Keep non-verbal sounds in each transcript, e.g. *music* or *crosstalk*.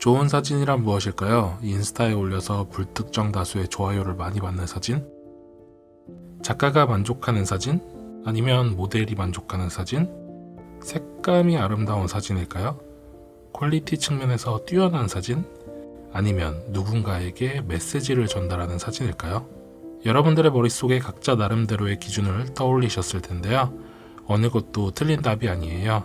좋은 사진이란 무엇일까요? 인스타에 올려서 불특정 다수의 좋아요를 많이 받는 사진? 작가가 만족하는 사진? 아니면 모델이 만족하는 사진? 색감이 아름다운 사진일까요? 퀄리티 측면에서 뛰어난 사진? 아니면 누군가에게 메시지를 전달하는 사진일까요? 여러분들의 머릿속에 각자 나름대로의 기준을 떠올리셨을 텐데요. 어느 것도 틀린 답이 아니에요.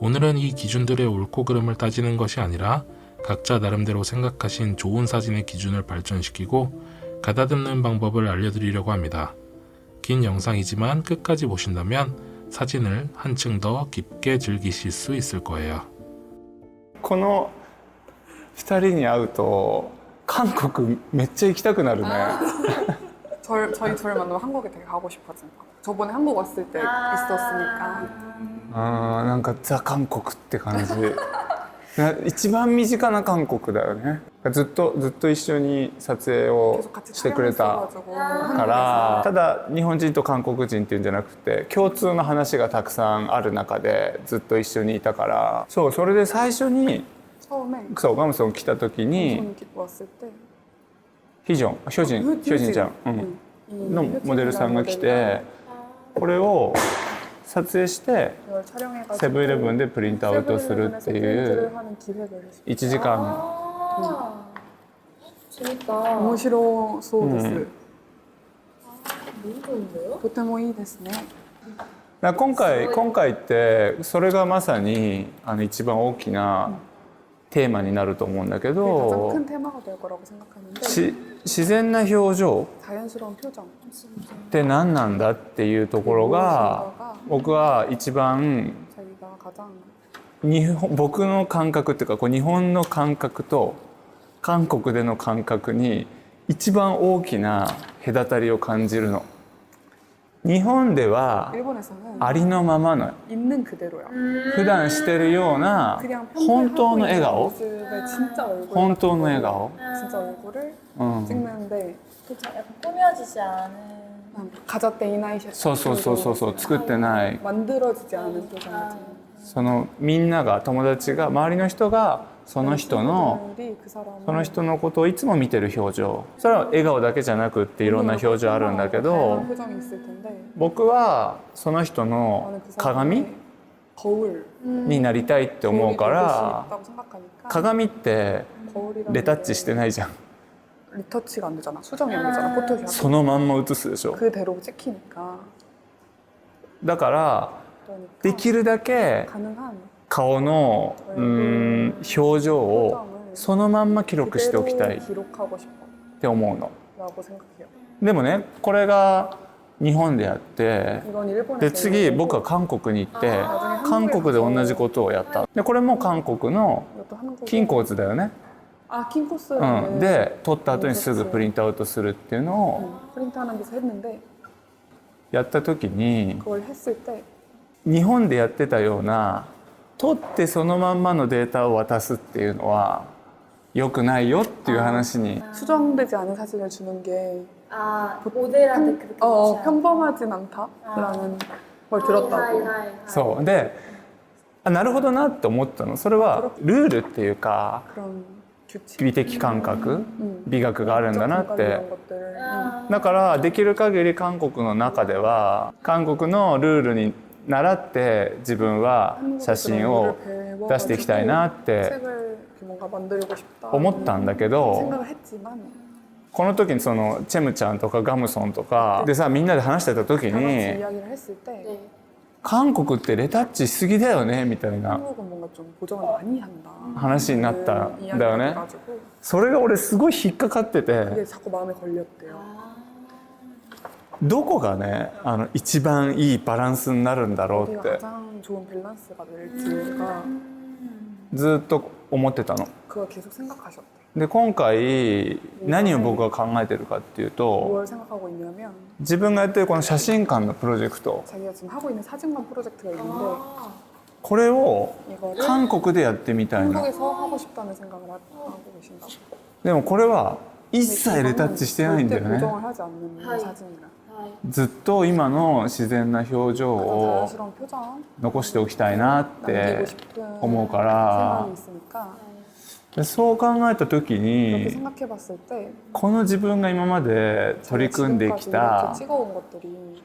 오늘은 이 기준들의 옳고 그름을 따지는 것이 아니라 각자 나름대로 생각하신 좋은 사진의 기준을 발전시키고 가다듬는 방법을 알려드리려고 합니다. 긴 영상이지만 끝까지 보신다면 사진을 한층 더 깊게 즐기실 수 있을 거예요. この2人に会うと韓国めっちゃ行きたくなるね *laughs* 저, 저희 둘 만나면 한국에 되게 가고 싶어진다. 저번에 한국 왔을 때 있었으니까. あーなんかザ韓国って感じな *laughs* 一番身近な韓国だよね。ずっとずっと一緒に撮影をしてくれたからただ日本人と韓国人っていうんじゃなくて共通の話がたくさんある中でずっと一緒にいたから。そうそれで最初にそうガムソン来た時にヒジョンヒョジンヒョジンちゃん、うん、のモデルさんが来て。これを撮影して 이걸 촬영해가지고 セブンイレブンでプリントアウトするってい 세븐일레븐에서 う 프린트를 하는 기획을 했어요. 1時間 아, 재밌다. 面白そうです。 음. 너무 좋은데요? とてもいいですね。だから今回今回ってそれがまさにあの一番大きな テーマになると思うんだけど自然な表情って何なんだっていうところが僕は一番日本僕の感覚っていうかこう日本の感覚と韓国での感覚に一番大きな隔たりを感じるの。日本ではありのままの普段してるような本当の笑顔。本当の笑顔。そうそうそうそうそう作ってないそのみんなが友達が周りの人がその人のその人のことをいつも見てる表情。それは笑顔だけじゃなくっていろんな表情あるんだけど僕はその人の鏡になりたいって思うから鏡ってレタッチしてないじゃん。そのまんま映すでしょ。だからできるだけ顔のうん表情をそのまんま記録しておきたいって思うの。でもねこれが日本でやってで次僕は韓国に行って韓国で同じことをやった。でこれも韓国の金骨だよね。うん、で撮った後にすぐプリントアウトするっていうのをやった時に日本でやってたような撮ってそのまんまのデータを渡すっていうのは良くないよっていう話に 수정되지 않은 사진을 주는 게 아, 모델한테 그렇게. 어, 좋지 않은. 평범하진 않다라는 걸 들었다고. 하이, 하이, 하이. そうであなるほどなって思ったのそれはルールっていうか 그런 규칙, 美的感覚 음. 美学があるんだなっ 감각 て 이런 것들. 음. 아, だからできる限り韓国の中では韓国のルールに 習って自分は写真を出していきたいなって思ったんだけどこの時にそのチェムちゃんとかガムソンとかでさみんなで話してた時に韓国ってレタッチしすぎだよねみたいな話になったんだよね。それが俺すごい引っかかってて。どこがねあの一番いいバランスになるんだろうって。ずっと思ってたの。で今回何を僕が考えてるかっていうと自分がやってるこの写真館のプロジェクト。これを韓国でやってみたいな。でもこれは一切レタッチしてないんだよね。ずっと今の自然な表情を残しておきたいなって思うから。そう考えた時にこの自分が今まで取り組んできた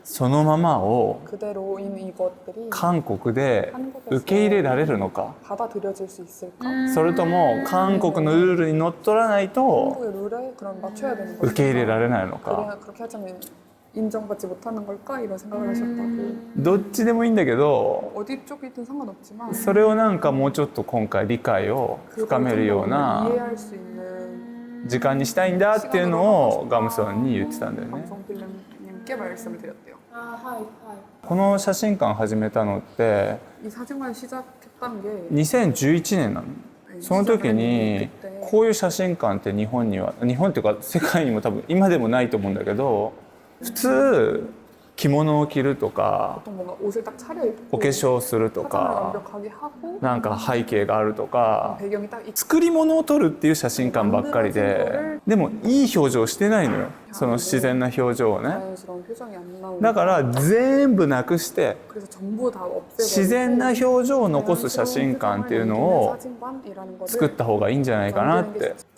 そのままを韓国で受け入れられるのか。それとも韓国のルールにのっとらないと受け入れられないのか。 그래야 그렇게 하자면 인정받지 못하는 걸까? 이런 생각을 하셨다고 どっちでもいいんだけど 어디 쪽이든 상관없지만 それをなんかもうちょっと今回理解を 그걸 深めるよう 좀 な 이해할 수 있는 時間にしたいんだっていうのをガムさんに言ってたんだよね 방송 필름님께 말씀을 드렸대요. あーはいはいこの写真館始めたのって 이 사진관 시작했다는 게 2011年なのその時に 그때 こういう写真館って日本には日本っていうか世界にも多分今でもないと思うんだけど 普通着物を着るとかお化粧するとかなんか背景があるとか作り物を撮るっていう写真館ばっかりででもいい表情してないのよ。その自然な表情をね。だから全部なくして自然な表情を残す写真館っていうのを作った方がいいんじゃないかなって。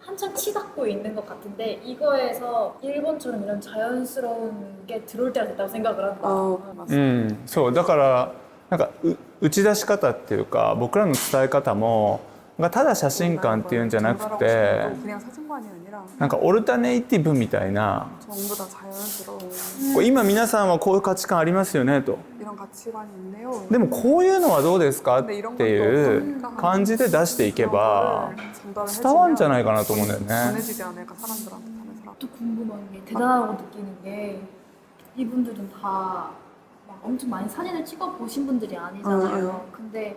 한참 치닫고 있는 것 같은데 이거에서 일본처럼 이런 자연스러운 게 들어올 때가 됐다고 생각을 한다. 어 う 맞습니다 んそうだからなんかう打ち出し方っていうか僕らの伝え方もなんかただ写真館っていうんじゃなくて 그냥 사진관이 아니라 なんかオルタネイティブみたいな 전부 다 자연스러운 こう今皆さんはこういう価値観ありますよねと 이런 가치관이 있네요 でもこういうのはどうですかっ 근데 て 이런 いう感じで出していけば伝わるんじゃないかなと思うんだよね 전해지지 않을까 사람들한테 다른 사람 또 궁금한 게 대단하고 느끼는 게 이분들은 다 막 엄청 많이 사진을 찍어 보신 분들이 아니잖아요. 근데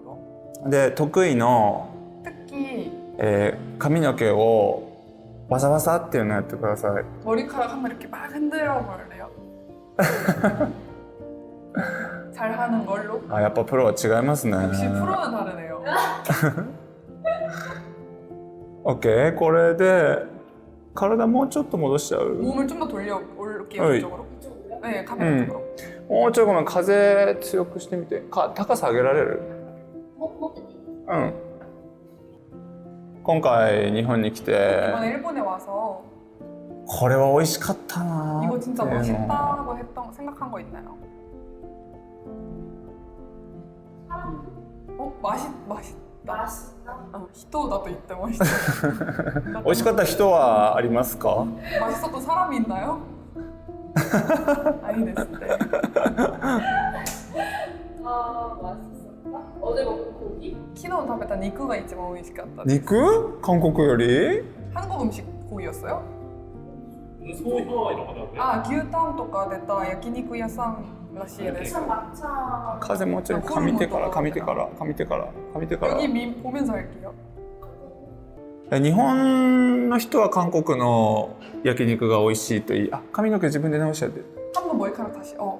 で得意の、 특히 えー髪の毛をバサバサっていうのやってください 머리카락 한번 이렇게 막 흔들어 볼래요? 잘 하는 걸로 あやっぱプロは違いますね 역시 프로는 다르네요 オッケーこれで体もうちょっと戻しちゃう 몸을 좀 더 돌려 올게요 어이. 이쪽으로 네 카메라 음. 쪽으로 もうちょいごめん風強くしてみてか高さ上げられる 뭐, うん今回日本に来て 이번에 일본에 와서 これは美味しかったな 이거 ーって 진짜 いうの 멋있다고 했던 생각한 거 있나요? 어 맛있 맛있다. 맛있다. 어, 히토다도 있대 맛있다. *laughs* 美味しかった人はありますか 맛있었던 사람이 있나요? 아니 됐는데. 아 맛있었다. 어 제 먹은 고기? 昨日食べた肉が一番美味しかった。肉韓国より 한국 음식 고기였어요? そういうのはいろんな 아牛タン とか出た焼肉屋さんらしいです。 참 막차. 風もうちょい上手から上手から上手から上手から 여기 민 보면서 할게요. 日本の人は韓国の焼肉が美味しいといいあ髪の毛自分で直しちゃって 한번 머리카락 다시 어 그렇게 할게요. 근데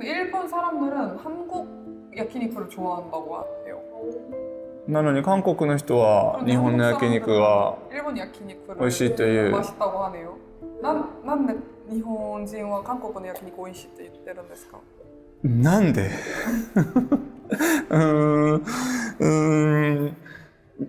일본 사람들은 한국 야키니쿠를 좋아한다고 해요. なのに韓国の人は日本の焼肉が 일본 야키니쿠를 美味しいという 맛있다고 하네요. 난, 난데 일본인은 한국의 야키니쿠 美味しいって言ってるんですか?なんでうーんうーん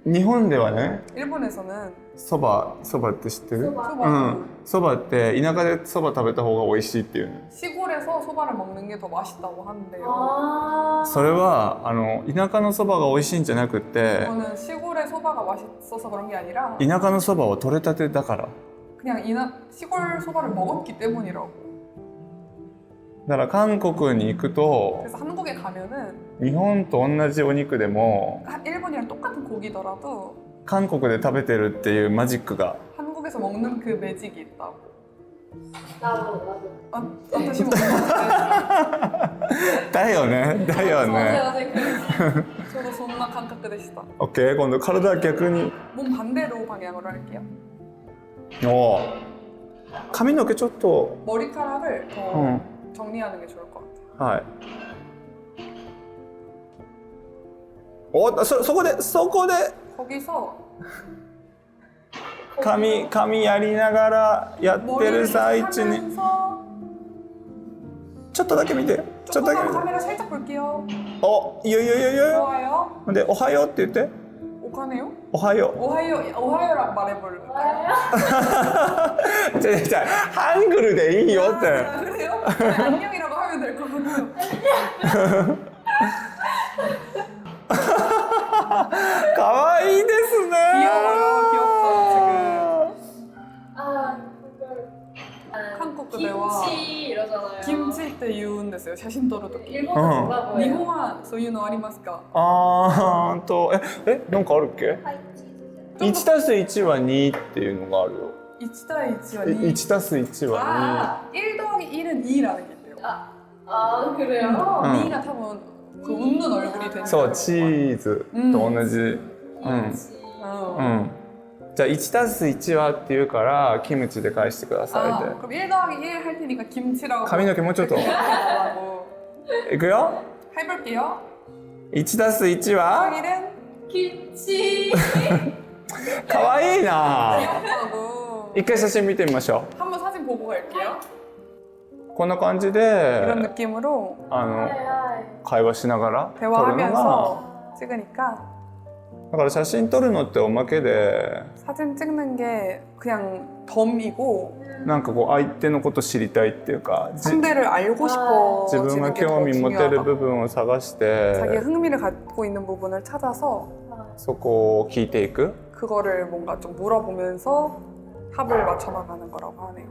日本ではね 일본에서는 そばそばって知ってる 소바 うんそばって田舎でそば食べた方が美味しいっていうの 시골에서 소바를 먹는 게 더 맛있다고 하는데요. あそれはあの田舎のそばが美味しいんじゃなくて 그거는 시골의 소바가 맛있어서 그런 게 아니라 田舎のそばは取れたてだから 그냥 이나, 시골 소바를 먹었기 때문이라고. だから韓国に行くと 그래서 한국에 가면은 日本と同じお肉でも 한 일본이랑 똑같은 고기더라도 韓国で食べてるっていうマジックが 한국에서 먹는 그 매직이 있다고. なるほどなるほど 아,私も 그랬어요. だよねだよそうね*laughs* そうそう 저도 존나 감각되시다. OK 今度体逆に 몸 반대로 방향으로 할게요. おー髪の毛ちょっと 머리카락을 더 うん 정리하는 게 좋을 것 같아요. はいおそそこでそこで 거기서 *laughs* 髪髪やりながらやって 머리를 る最中に 하면서 ちょっとだけ見てちょっとだけ 조금만 見て 카메라 살짝 볼게요. おいいよいいよいいよいいよ 좋아요. で「おはよう」って言って 오카네요? 「おはよ 오하이오, 오하이오랑 말해볼까요? う」*laughs* じゃじゃハングルでいいよって 아, 그래요? 안녕이라고 하면 될 것 같아요. *laughs* *laughs* 可愛いいですね。韓国ではキムチって言うんですよ写真撮るとき、日本はそういうのありますか？あーと。ええなんかあるっけ、はい、1たす1は2っていうのがあるよ。1対一は2 1たす1は2ああ2 라, 多分 그 웃는 얼굴이 되는 2そう 거예요. チーズと同じうん、 어. うん、じゃあ1たす1はっていうからキムチで返してくださ 아, いって 그럼 1 더하기 1 할 테니까 김치라고. 髪の毛もうちょっと 하고. いくよ 해볼게요. 1たす1は 1은 김치. かわいいな 귀엽다고. 一回写真見てみましょ 한번 사진 보고 갈게요. うこんな感じ 이런 で 느낌으로 あの 하이, 하이. 会話しながら撮るのが 대화하면서 찍으니까 だから写真撮るのっておまけで 사진 찍는 게 그냥 덤이고 なんかこう相手のこと知りたいっていうかじ 상대를 알고 싶어 自分が興味持てる部分を探し 자기가 て 흥미를 갖고 있는 부분을 찾아서 そこを聞いていく 그거를 뭔가 좀 물어보면서 합을 맞춰 나가는 거라고 하네요.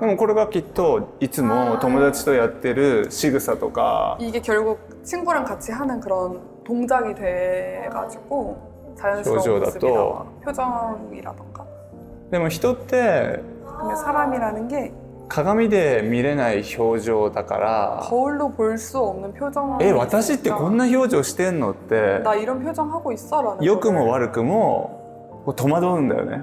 でもこれがきっといつも友達とやってる仕草とか 이게 결국 친구랑 같이 하는 그런 동작이 돼가지고 자연스러운 표정이다, 모습이 또. 나와. 표정이라던가. でも人って 근데 사람이라는 게 鏡で見れない表情だから 거울로 볼 수 없는 표정. え私ってこんな表情してんのって 나 이런 표정 하고 있어라는. 良くも 거를. 悪くもこう戸惑うんだよね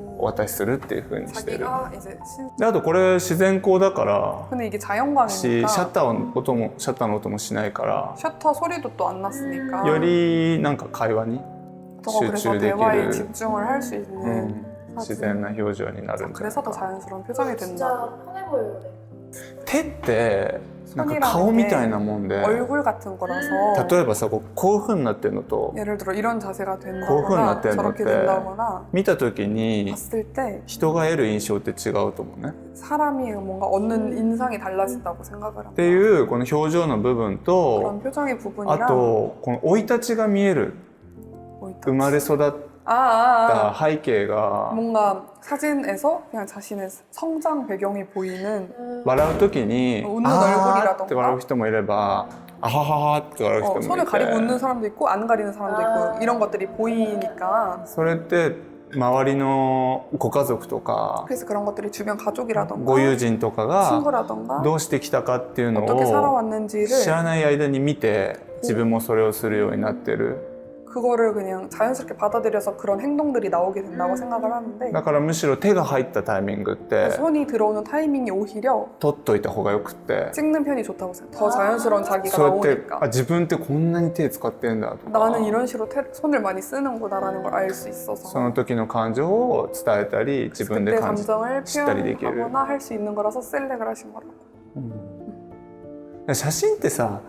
お渡しするっていう風にしてる 자기가 이제 신... であとこれ自然光だから 근데 이게 し 자연광이니까 シャッターの音もシャッターの音もしないから 셔터 소리도 또 안 났으니까 よりなんか会話に 더 集 그래서 中でき 대화에 る、 집중을 할 수 う 있는 ん、自然な表情になるんじゃない 그래서 더 자연스러운 표정이 된다. 진짜 편해 보여요. 네. 手って なんか 손이라는 顔み 게 たいなもんで 얼굴 같은 거라서 例えばさこうこういう風になってるのと 예를 들어 이런 자세가 거울 된다거나 났대는 저렇게 어때? 된다거나 見た時に 봤을 때 人が得る印象って違うと思うね。 사람이 뭔가 얻는 인상이 달라진다고 생각을 っ 합니다. ていうこの表情の部分と 그런 표정의 あ 부분이랑 とこの生い立ちが見える 뭐 있다. 生まれ育っ 아, 아, た 아. 背景が 뭔가 사진에서 그냥 자신의 성장 배경이 보이는 笑う時に 웃는 あー 얼굴이라던가 って笑う人もいればあはははって笑う 어, 人も 손을 い 가리고 웃는 て 사람도 있고 안 가리는 사람도 아. 있고 이런 것들이 보이니까 それって周りのご家族とか 그래서 그런 것들이 주변 가족이라던가 ご友人とかが 친구라던가 どうしてきたかっていうの 어떻게 を 살아왔는지를 知らない間に見て自分もそれをするようになってる 그거를 그냥 자연스럽게 받아들여서 그런 행동들이 나오게 된다고 생각을 하는데 だからむしろ手が入ったタイミングって 손이 들어오는 타이밍이 오히려 取っといた方がよくって 찍는 편이 좋다고 생각해. 더 자연스러운 자기가 そうやってあ 나오니까. 自分ってこんなに手使ってんだとか 나는 이런 식으로 테- 손을 많이 쓰는구나라는 걸 알 수 そ 있어서 の時の感情を伝えたり自分で 그때 感じ 감정을 知ったりできる 표현하거나 할 수 있는 거라서 셀렉을 하신 거라고. 写真ってさ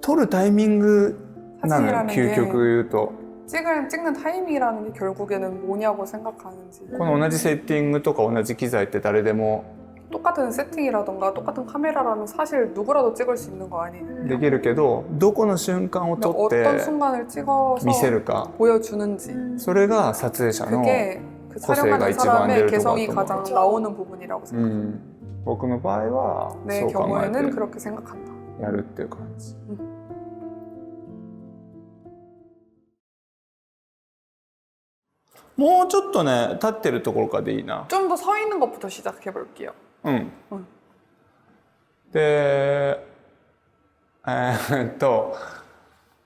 撮るタイミング なのよ 사진이라는 究 게 極言うと 찍을 찍는 타이밍이라는 게 결국에는 뭐냐고 생각하는지 この同じセッティングとか同じ機材って誰でも 똑같은 세팅이라던가 똑같은 카메라라면 사실 누구라도 찍을 수 있는 거 아니에요. できるけどどこの瞬間を撮っ 어떤 て 순간을 찍어서 見せるか 보여주는지 それが撮影者の、 그게 그個性が 촬영하는 一番出 사람의 るとこ 개성이 だと思う 가장 나오는 부분이라고 う 생각해요. ん、僕の場合は 내 そう考え 경우에는 て 그렇게 생각한다. やるっていう感じ。 もうちょっとね立ってるところからでいいな。 좀 더 서 있는 것부터 시작해 볼게요. うん。うんでえーっと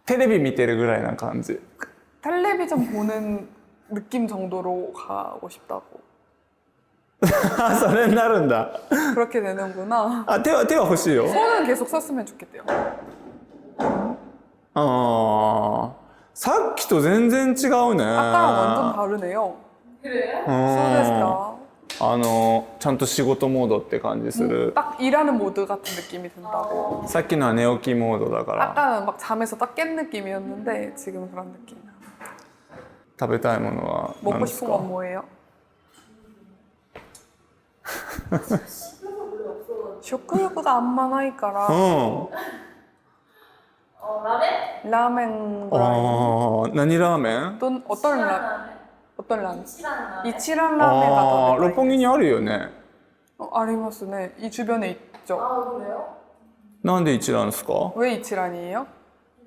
テレビ見てるぐらいな感じ。 텔레비전 보는 느낌 정도로 가고 싶다고. あそれになるんだ。 그렇게 되는구나. あ手は手は欲しいよ。 손은 계속 썼으면 좋겠대요. ああ さっきと全然違うね。 아까랑 완전 다르네요. うん 소데스까? あのちゃんと仕事モードって感じする。 딱 일하는 모드 같은 느낌이 든다고. さっきのは寝起きモードだから。 아까는 막 잠에서 딱 깬 느낌이었는데 지금 그런 느낌. 食べたいものは何 먹고 です 싶은 か 건 뭐예요? 식욕가 안 많으니까 うん。 어, 라멘? 라멘 어, 난이라면. 또 어떤 라 어떤 라멘? 이치라는 라멘? 이치란 라멘가 아, 더 롯폰기니 아리요네. 어, 아리마스네. 이 주변에 있죠. 아, 그래요? 난데 이치라는すか? 왜 이치란이에요?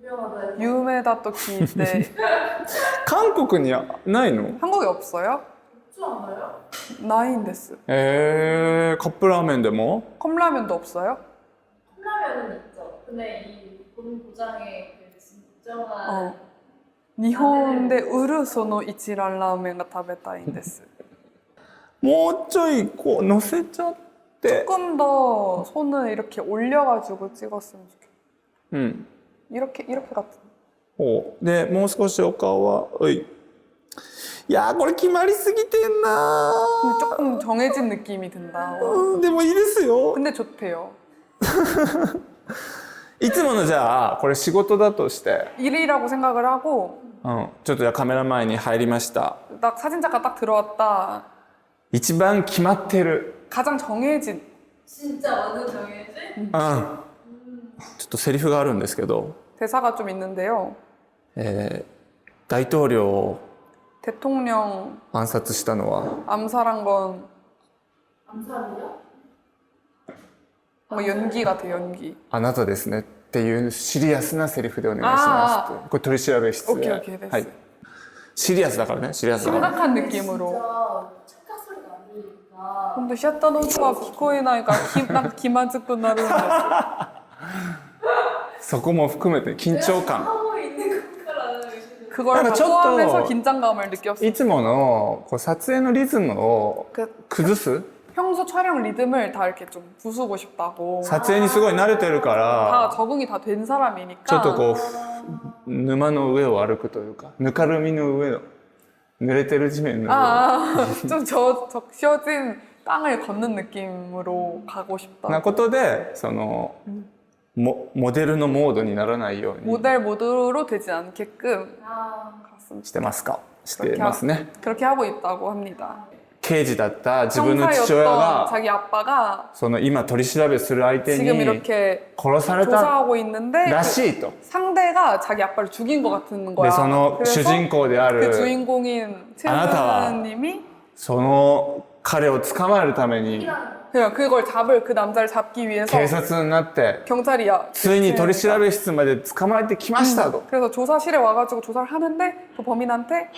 유명하다. 유메다 또키 때 *laughs* 한국은이 나이노? 한국에 없어요? 없지 않나요? 나인데스. 에, 컵라면でも? 뭐? 컵라면도 없어요? 컵라면은 있죠. 근데 이 본 고장의 그 진정한 어. 일본의 우르소노 이치란 라멘가 食べたいんです.もうちょいこう乗せちゃって。 조금 더 손을 이렇게 올려가지고 찍었으면 좋겠어. うん。 이렇게 이렇게 같은. おで、もう少しお顔は、おい。いやー、これ決まりすぎてんな 근데 조금 정해진 느낌이 든다. ーうん、でもいいですよ。 근데 좋대요. *laughs* いつものじゃあ、これ仕事だとして、 일이라고 생각을 하고 うん、ちょっとじゃあカメラ前に入りました。 딱 사진작가 딱 들어왔다. 一番決まってる。 가장 정해진. 진짜 완전 정해지? うん。ちょっとセリフがあるんですけど、 대사가 좀 있는데요. えー大統領を 대통령 暗殺したのは 암살한 건 암살이요? 뭔가 연기 같아 연기. あなたですねっていうシリアスなセリフでお願いしますってこれ取り調べ室で 오케이 오케이 됐어. はい、シリアスだからねシリアスだから 심각한 느낌으로. 진짜 착각 소리가 안 들리니까 근데 시아타 노트가 기코에나니까 *laughs* 난 기만즈쿠 나르는 そこも含めて緊張感 하고 있는 건가라는 의심이 그걸 약간 다 쳤다. 포함해서 긴장감을 느꼈어. いつものこう撮影のリズムを 그 崩す 평소 촬영 리듬을 다 이렇게 좀 부수고 싶다고. 撮影にすごい慣れてるか 다 ら 적응이 다 된 사람이니까. ちょっとこうふ沼の上を歩くというかぬかるみの上の濡れてる地面の上を 아, 좀 저, 적셔진 땅을 걷는 느낌으로 가고 싶다. なことでそのモモデルのモードにならないように 모델 모드로 되지 않게끔 아, 갔습니다. してますかしてますね 그렇게 하고 있다고 합니다. 刑事だった自分の父親 형사였던 が 자기 아빠가 その今取り調べする相手 지금 に 이렇게 殺された 조사하고 있는데 ら 그 しいと 상대가 자기 아빠를 죽인 것 같은 で 거야. その主 그래서 人公であ 그 る 주인공인 あなたは 최수님이 その彼を捕まえるために 그냥 그걸 잡을 그 남자를 잡기 위해서 警察になって 경찰이야. ついに取り調べ室まで捕まえてきましたと 그래서 조사실에 와가지고 조사를 하는데 그 범인한테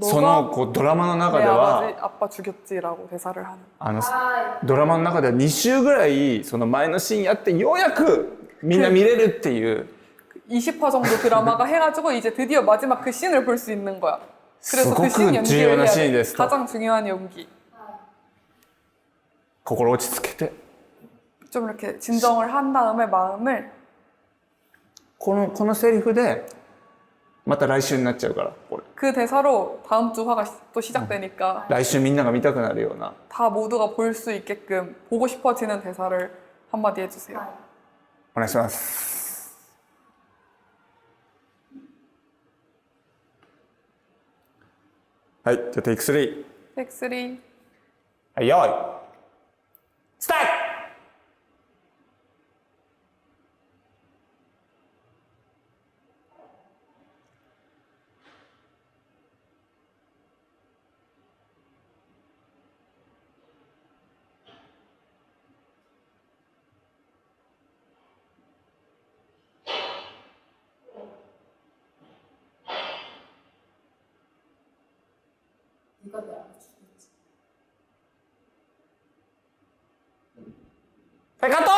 その 너가 こうドラマの中 내 では 아버지 아빠 죽였지라고 대사를 하는. あの 아, ドラマの中では2週ぐらいその前のシーンやってようやくみんな見れるっていう 20화 정도 드라마가 해가지고 *laughs* 이제 드디어 마지막 그 씬을 볼 수 있는 거야. 그래서 그 씬 すごく 연기를 重要な 해야 シーン 돼. ですと 가장 중요한 연기. 心落ち着けて 좀 이렇게 진정을 한 다음에 마음을 このこのセリフで また来週になっちゃうからこれ 그 대사로 다음 주 화가 또 시작되니까 来週みんなが見たくなるような 다 모두가 볼 수 있게끔 보고 싶어지는 대사를 한마디 해주세요. お願いしますはいじゃあテイク3 텍3はいよいスタート はいカット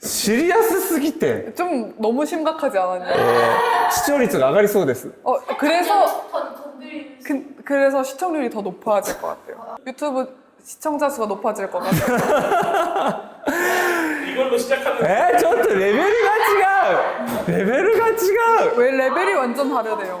シリアスすぎて、 좀 너무 심각하지 え 않았냐? ー視聴率が上がりそうです 어 그래서 건 건드리는 그, 그래서 시청률이 더 높아질 것 같아요. 유튜브 시청자 수가 높아질 것 같아요. *laughs* 이걸로 시작하는 えー、ちょっとレベルが違うレベルが違う 왜 레벨이 완전 다르대요.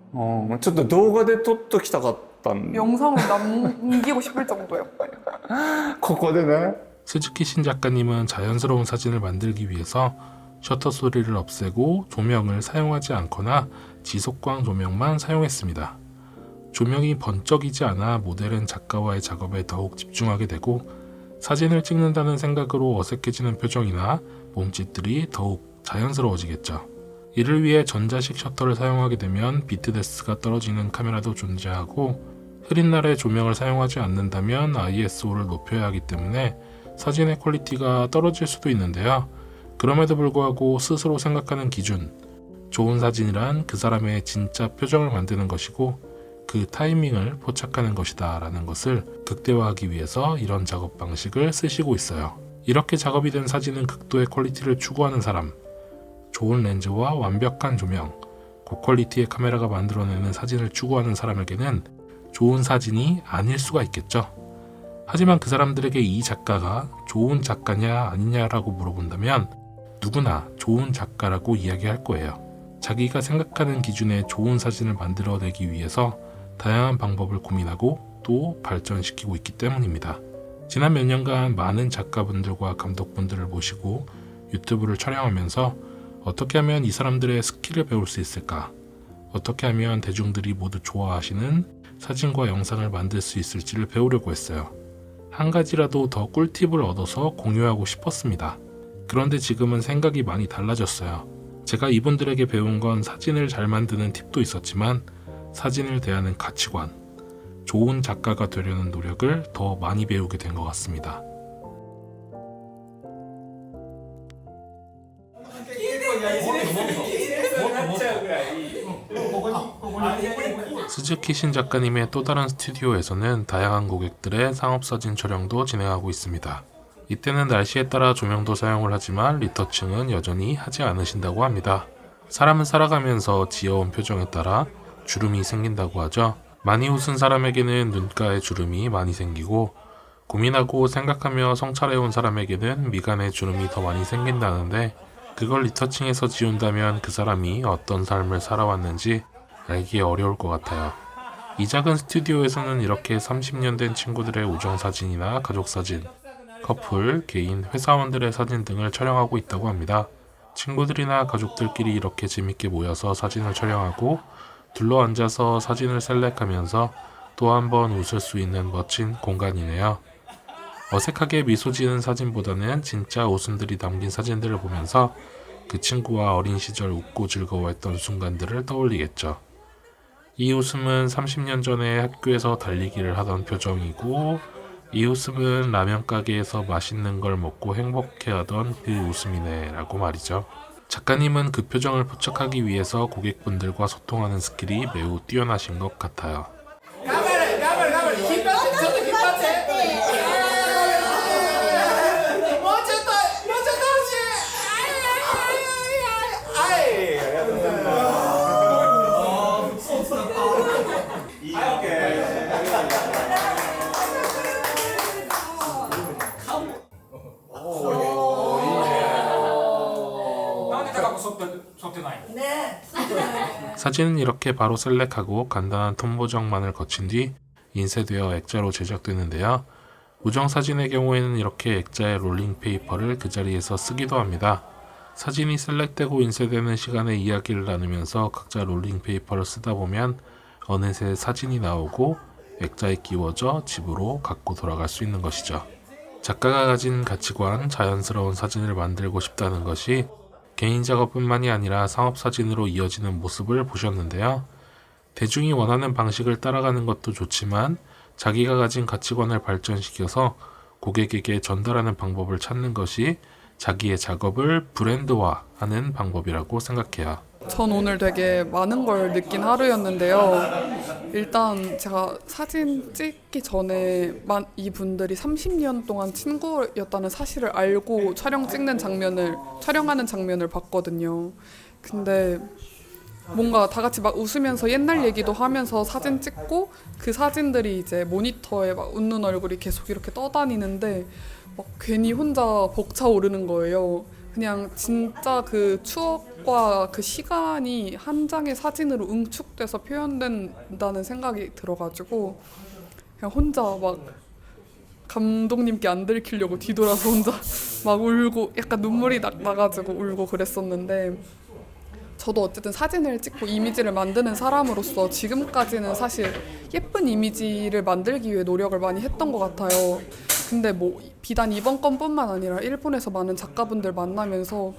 うんちょっと動画で撮っときたかったんで 영상을 남기고 싶을 정도예요. ここでね 스즈키 신 작가님은 자연스러운 사진을 만들기 위해서 셔터 소리를 없애고 조명을 사용하지 않거나 지속광 조명만 사용했습니다. 조명이 번쩍이지 않아 모델은 작가와의 작업에 더욱 집중하게 되고 사진을 찍는다는 생각으로 어색해지는 표정이나 몸짓들이 더욱 자연스러워지겠죠. 이를 위해 전자식 셔터를 사용하게 되면 비트데스가 떨어지는 카메라도 존재하고 흐린 날에 조명을 사용하지 않는다면 ISO를 높여야 하기 때문에 사진의 퀄리티가 떨어질 수도 있는데요. 그럼에도 불구하고 스스로 생각하는 기준, 좋은 사진이란 그 사람의 진짜 표정을 만드는 것이고 그 타이밍을 포착하는 것이다 라는 것을 극대화하기 위해서 이런 작업 방식을 쓰시고 있어요. 이렇게 작업이 된 사진은 극도의 퀄리티를 추구하는 사람, 좋은 렌즈와 완벽한 조명, 고퀄리티의 카메라가 만들어내는 사진을 추구하는 사람에게는 좋은 사진이 아닐 수가 있겠죠. 하지만 그 사람들에게 이 작가가 좋은 작가냐 아니냐라고 물어본다면 누구나 좋은 작가라고 이야기할 거예요. 자기가 생각하는 기준의 좋은 사진을 만들어내기 위해서 다양한 방법을 고민하고 또 발전시키고 있기 때문입니다. 지난 몇 년간 많은 작가분들과 감독분들을 모시고 유튜브를 촬영하면서 어떻게 하면 이 사람들의 스킬을 배울 수 있을까? 어떻게 하면 대중들이 모두 좋아하시는 사진과 영상을 만들 수 있을지를 배우려고 했어요. 한 가지라도 더 꿀팁을 얻어서 공유하고 싶었습니다. 그런데 지금은 생각이 많이 달라졌어요. 제가 이분들에게 배운 건 사진을 잘 만드는 팁도 있었지만 사진을 대하는 가치관, 좋은 작가가 되려는 노력을 더 많이 배우게 된 것 같습니다. 스즈키 신 작가님의 또 다른 스튜디오에서는 다양한 고객들의 상업사진 촬영도 진행하고 있습니다. 이때는 날씨에 따라 조명도 사용을 하지만 리터칭은 여전히 하지 않으신다고 합니다. 사람은 살아가면서 지어온 표정에 따라 주름이 생긴다고 하죠. 많이 웃은 사람에게는 눈가에 주름이 많이 생기고 고민하고 생각하며 성찰해온 사람에게는 미간에 주름이 더 많이 생긴다는데 그걸 리터칭해서 지운다면 그 사람이 어떤 삶을 살아왔는지 알기 어려울 것 같아요. 이 작은 스튜디오에서는 이렇게 30년 된 친구들의 우정 사진이나 가족 사진, 커플, 개인, 회사원들의 사진 등을 촬영하고 있다고 합니다. 친구들이나 가족들끼리 이렇게 재밌게 모여서 사진을 촬영하고 둘러 앉아서 사진을 셀렉하면서 또 한 번 웃을 수 있는 멋진 공간이네요. 어색하게 미소 지는 사진보다는 진짜 웃음들이 담긴 사진들을 보면서 그 친구와 어린 시절 웃고 즐거워했던 순간들을 떠올리겠죠. 이 웃음은 30년 전에 학교에서 달리기를 하던 표정이고 이 웃음은 라면 가게에서 맛있는 걸 먹고 행복해하던 그 웃음이네 라고 말이죠. 작가님은 그 표정을 포착하기 위해서 고객분들과 소통하는 스킬이 매우 뛰어나신 것 같아요. 사진은 이렇게 바로 셀렉하고 간단한 톤 보정만을 거친 뒤 인쇄되어 액자로 제작되는데요. 우정 사진의 경우에는 이렇게 액자의 롤링 페이퍼를 그 자리에서 쓰기도 합니다. 사진이 셀렉되고 인쇄되는 시간에 이야기를 나누면서 각자 롤링 페이퍼를 쓰다 보면 어느새 사진이 나오고 액자에 끼워져 집으로 갖고 돌아갈 수 있는 것이죠. 작가가 가진 가치관, 자연스러운 사진을 만들고 싶다는 것이 개인 작업뿐만이 아니라 상업 사진으로 이어지는 모습을 보셨는데요. 대중이 원하는 방식을 따라가는 것도 좋지만 자기가 가진 가치관을 발전시켜서 고객에게 전달하는 방법을 찾는 것이 자기의 작업을 브랜드화하는 방법이라고 생각해요. 전 오늘 되게 많은 걸 느낀 하루였는데요. 일단 제가 사진 찍기 전에 만- 이분들이 30년 동안 친구였다는 사실을 알고 촬영 찍는 장면을 촬영하는 장면을 봤거든요. 근데 뭔가 다 같이 막 웃으면서 옛날 얘기도 하면서 사진 찍고 그 사진들이 이제 모니터에 막 웃는 얼굴이 계속 이렇게 떠다니는데 막 괜히 혼자 벅차오르는 거예요. 그냥 진짜 그 추억 과 그 시간이 한 장의 사진으로 응축돼서 표현된다는 생각이 들어가지고 그냥 혼자 막 감독님께 안 들키려고 뒤돌아서 혼자 *laughs* 막 울고 약간 눈물이 나, 나가지고 울고 그랬었는데 저도 어쨌든 사진을 찍고 이미지를 만드는 사람으로서 지금까지는 사실 예쁜 이미지를 만들기 위해 노력을 많이 했던 것 같아요. 근데 뭐 비단 이번 건뿐만 아니라 일본에서 많은 작가분들 만나면서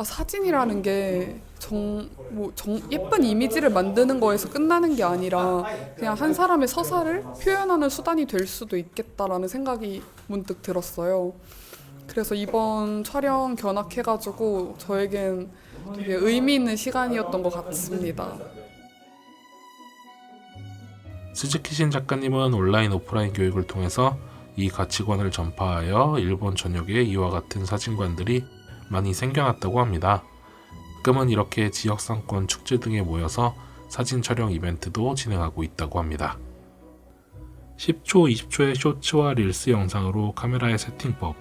아, 사진이라는 게 정, 뭐 정, 예쁜 이미지를 만드는 거에서 끝나는 게 아니라 그냥 한 사람의 서사를 표현하는 수단이 될 수도 있겠다라는 생각이 문득 들었어요. 그래서 이번 촬영 견학해가지고 저에겐 되게 의미 있는 시간이었던 것 같습니다. 스즈키신 작가님은 온라인 오프라인 교육을 통해서 이 가치관을 전파하여 일본 전역에 이와 같은 사진관들이 많이 생겨났다고 합니다. 가끔은 이렇게 지역 상권 축제 등에 모여서 사진 촬영 이벤트도 진행하고 있다고 합니다. 10초, 20초의 쇼츠와 릴스 영상으로 카메라의 세팅법,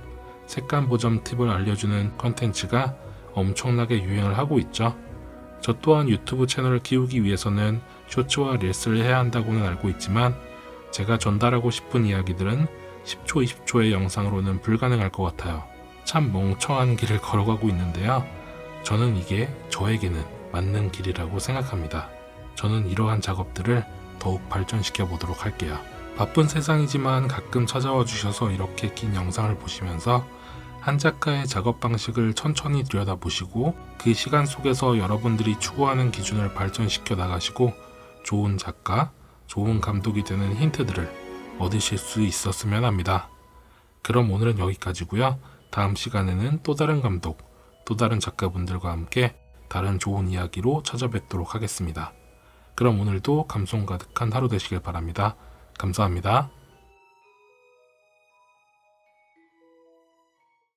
색감 보정 팁을 알려주는 컨텐츠가 엄청나게 유행을 하고 있죠. 저 또한 유튜브 채널을 키우기 위해서는 쇼츠와 릴스를 해야 한다고는 알고 있지만 제가 전달하고 싶은 이야기들은 10초, 20초의 영상으로는 불가능할 것 같아요. 참 멍청한 길을 걸어가고 있는데요. 저는 이게 저에게는 맞는 길이라고 생각합니다. 저는 이러한 작업들을 더욱 발전시켜 보도록 할게요. 바쁜 세상이지만 가끔 찾아와 주셔서 이렇게 긴 영상을 보시면서 한 작가의 작업 방식을 천천히 들여다보시고 그 시간 속에서 여러분들이 추구하는 기준을 발전시켜 나가시고 좋은 작가, 좋은 감독이 되는 힌트들을 얻으실 수 있었으면 합니다. 그럼 오늘은 여기까지고요. 다음 시간에는 또 다른 감독, 또 다른 작가분들과 함께 다른 좋은 이야기로 찾아뵙도록 하겠습니다. 그럼 오늘도 감성 가득한 하루 되시길 바랍니다. 감사합니다.